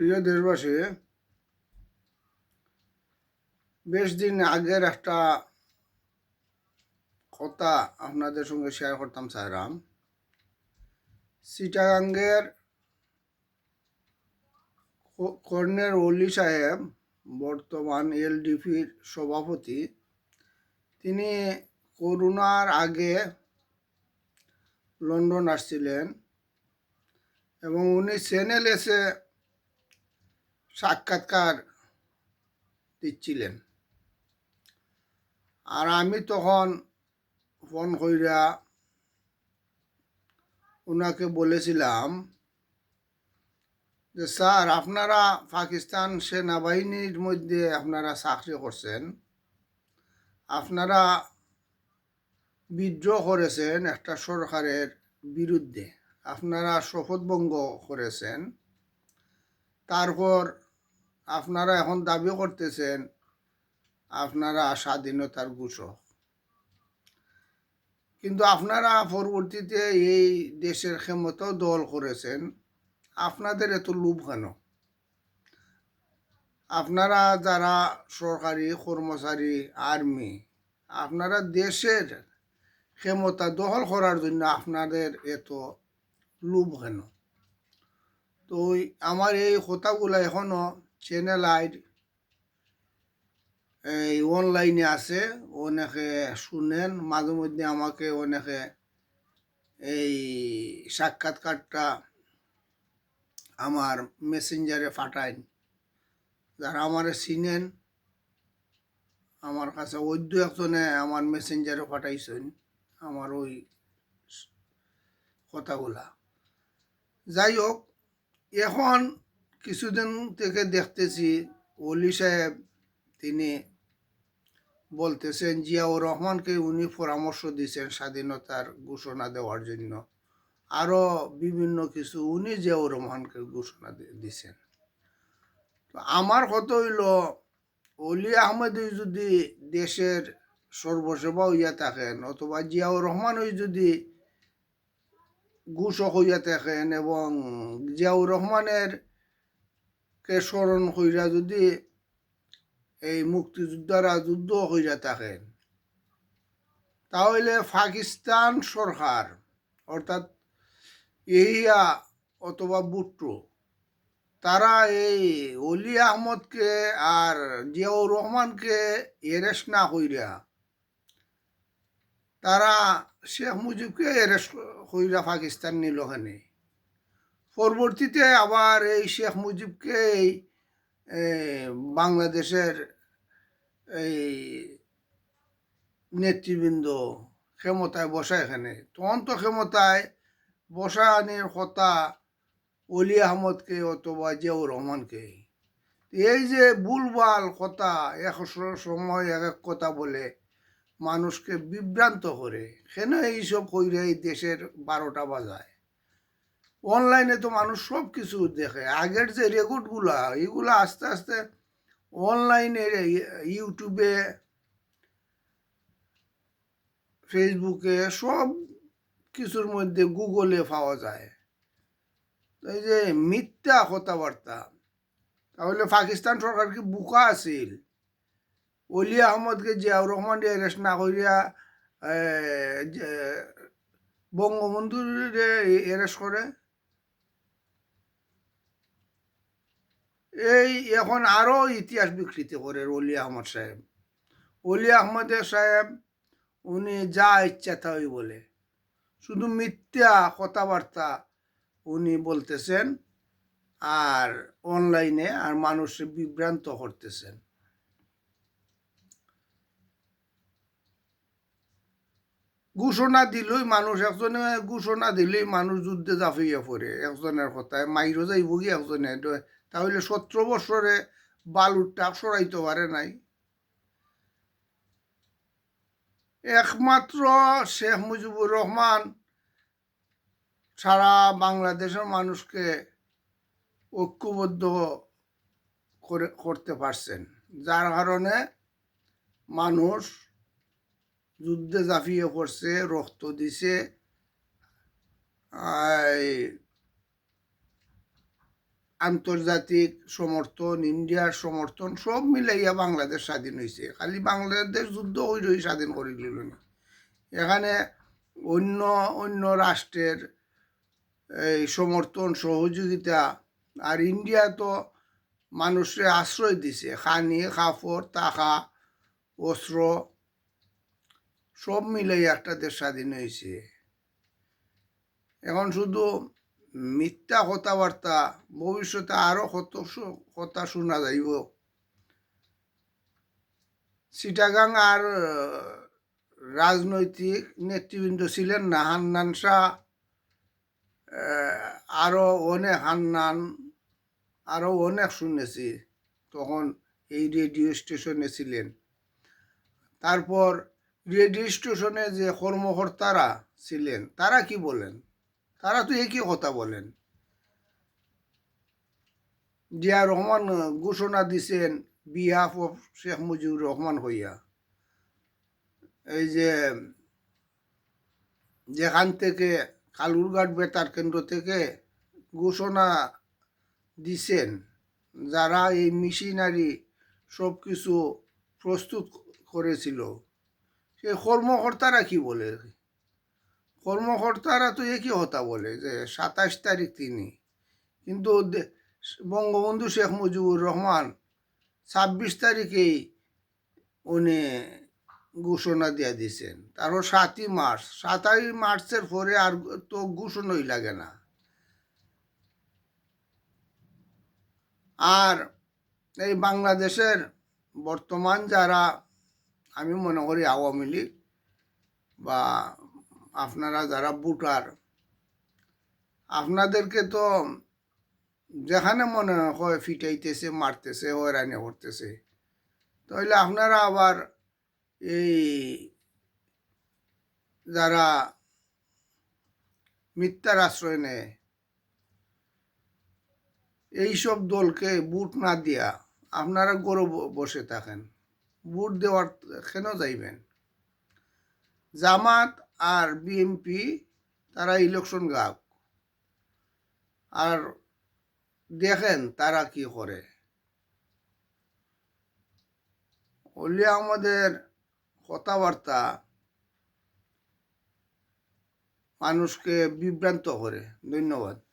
প্রিয় দেশবাসী, বেশ দিন আগের একটা কথা আপনাদের সঙ্গে শেয়ার করতাম চাইরাম সিটাগাঙ্গের কর্নেল ওলি সাহেব, বর্তমান এলডিপির সভাপতি, তিনি করোনার আগে লন্ডন আসছিলেন এবং উনি চ্যানেল এসে সাক্ষাৎকার দিচ্ছিলেন। আর আমি তখন ফোন কইরা ওনাকে বলেছিলাম যে, স্যার, আপনারা পাকিস্তান সেনাবাহিনীর মধ্যে আপনারা চাকরি করছেন। আপনারা বিদ্রোহ করেছেন একটা সরকারের বিরুদ্ধে। আপনারা শপথভঙ্গ করেছেন। তারপর আপনারা এখন দাবি করতেছেন, আপনারা স্বাধীনতার ঘোষক। কিন্তু আপনারা পরবর্তীতে এই দেশের ক্ষমতাও দল করেছেন, আপনাদের এত লোভ কেন? আপনারা যারা সরকারি কর্মচারী, আর্মি, আপনারা দেশের ক্ষমতা দখল করার জন্য আপনাদের এত লোভ কেন? তো আমার এই কথাগুলো এখনও চ্যানেল আইড এই অনলাইনে আছে, অনেকে শুনেন, মাঝে মধ্যে আমাকে অনেকে এই সাক্ষাৎকারটা আমার মেসেঞ্জারে পাঠায়। যারা আমারে চিনেন, আমার কাছে অদ্য একজনে আমার মেসেঞ্জারে পাঠাইছেন, আমার ওই কথাগুলা। যাই হোক, এখন কিছুদিন থেকে দেখতেছি অলি সাহেব তিনি বলতেছেন, জিয়াউর রহমানকে উনি পরামর্শ দিয়েছেন স্বাধীনতার ঘোষণা দেওয়ার জন্য। আরও বিভিন্ন কিছু উনি জিয়াউর রহমানকে ঘোষণা দি- দিছেন তো আমার কথা হইল অলি আহমেদ যদি দেশের সর্বসেবা হইয়া থাকেন অথবা জিয়াউর রহমান ওই যদি ঘোষক হইয়া থাকেন এবং জিয়াউর রহমানের কে স্মরণ কইরা যদি এই মুক্তিযোদ্ধারা যুদ্ধ হইয়া থাকেন, তাহলে পাকিস্তান সরকার, অর্থাৎ ইহিয়া অথবা বুট্টো, তারা এই অলি আহমদকে আর জিয়াউর রহমানকে এরেস্ট না কইরা, তারা শেখ মুজিবকে এরেস্ট কইরা পাকিস্তান নিল পরবর্তীতে আবার এই শেখ মুজিবকে বাংলাদেশের এই নেতৃবৃন্দ ক্ষমতায় বসা এখানে। তখন তো ক্ষমতায় বসানির কথা অলি আহমদকে অথবা জিয়াউর রহমানকে। এই যে ভুলভাল কথা, এক সময় এক এক কথা বলে মানুষকে বিভ্রান্ত করে, কেন এইসব কইরে এই দেশের বারোটা বাজায়? অনলাইনে তো মানুষ সব কিছু দেখে। আগের যে রেকর্ডগুলা, এগুলো আস্তে আস্তে অনলাইনে ইউটিউবে ফেসবুকে সব কিছুর মধ্যে গুগলে পাওয়া যায়। এই যে মিথ্যা কথাবার্তা, তাহলে পাকিস্তান সরকার কি বুকা আছিল? অলি আহমদকে জিয়াউর রহমান অ্যারেস্ট না করিয়া বঙ্গবন্ধুরে অ্যারেস্ট করে? এই এখন আরও ইতিহাস বিকৃতি করে অলি আহমদ সাহেব। অলি আহমদের সাহেব, উনি যা ইচ্ছা তাই বলে। শুধু মিথ্যা কথাবার্তা উনি বলতেছেন আর অনলাইনে আর মানুষকে বিভ্রান্ত করতেছেন। ঘোষণা দিলই মানুষ, একজনে ঘোষণা দিলেই মানুষ যুদ্ধে জাফিয়ে পড়ে। একজনের কথায় মাইরও যাইব কি, একজনে তাহলে সতেরো বছরে বালুর টাক সরাইতে পারে নাই। একমাত্র শেখ মুজিবুর রহমান সারা বাংলাদেশের মানুষকে ঐক্যবদ্ধ করে, করতে পারছেন। যার কারণে মানুষ যুদ্ধে ঝাঁপিয়ে করছে রক্ত দিছে আন্তর্জাতিক সমর্থন, ইন্ডিয়ার সমর্থন, সব মিলাইয়া বাংলাদেশ স্বাধীন হয়েছে খালি বাংলাদেশ যুদ্ধ ওই রই স্বাধীন করে দিল না। এখানে অন্য অন্য রাষ্ট্রের এই সমর্থন, সহযোগিতা, আর ইন্ডিয়া তো মানুষে আশ্রয় দিছে। খানি কাপড় টাকা অস্ত্র, সব মিলাই একটা দেশ স্বাধীন হয়েছে এখন শুধু মিথ্যা কথাবার্তা ভবিষ্যতে আরও কত কথা শোনা যাইব। চিটাগাং আর রাজনৈতিক নেতৃবৃন্দ ছিলেন না হান্নান শাহ আহ, আরও অনেক হান্নান আরও অনেক শুনেছি তখন এই রেডিও স্টেশনে ছিলেন। তারপর রেডিও স্টেশনে যে কর্মকর্তারা ছিলেন তারা কি বলেন? তারা তো একই কথা বলেন। জিয়া রহমান ঘোষণা দিছেন বিহাফ অফ শেখ মুজিবুর রহমান হইয়া। এই যে, যেখান থেকে, কালুরঘাট বেতার কেন্দ্র থেকে ঘোষণা দিছেন, যারা এই মেশিনারি সব কিছু প্রস্তুত করেছিল, সেই কর্মকর্তারা কি বলে? কর্মকর্তারা তো একই কথা বলে যে সাতাশ তারিখ তিনি। কিন্তু বঙ্গবন্ধু শেখ মুজিবুর রহমান ছাব্বিশ তারিখেই উনি ঘোষণা দিয়ে দিয়েছেন তারপর সাতই মার্চ। সাতই মার্চের পরে আর তো ঘোষণাই লাগে না। আর এই বাংলাদেশের বর্তমান যারা, আমি মনে করি আওয়ামী লীগ বা আপনারা যারা ভোটার, আপনাদেরকে তো যেখানে মনে হয় ফিটাইতেছে, মারতেছে, হয়রানি করতেছে তাহলে আপনারা আবার এই যারা মিথ্যার আশ্রয় নেয়, এইসব দলকে বুট না দিয়া আপনারা গরু বসে থাকেন। বুট দেওয়ার কেন যাইবেন? জামাত আর বিএনপি তারা ইলেকশন গাক আর দেখেন তারা কি করে। হলে আমাদের কথাবার্তা মানুষকে বিভ্রান্ত করে। ধন্যবাদ।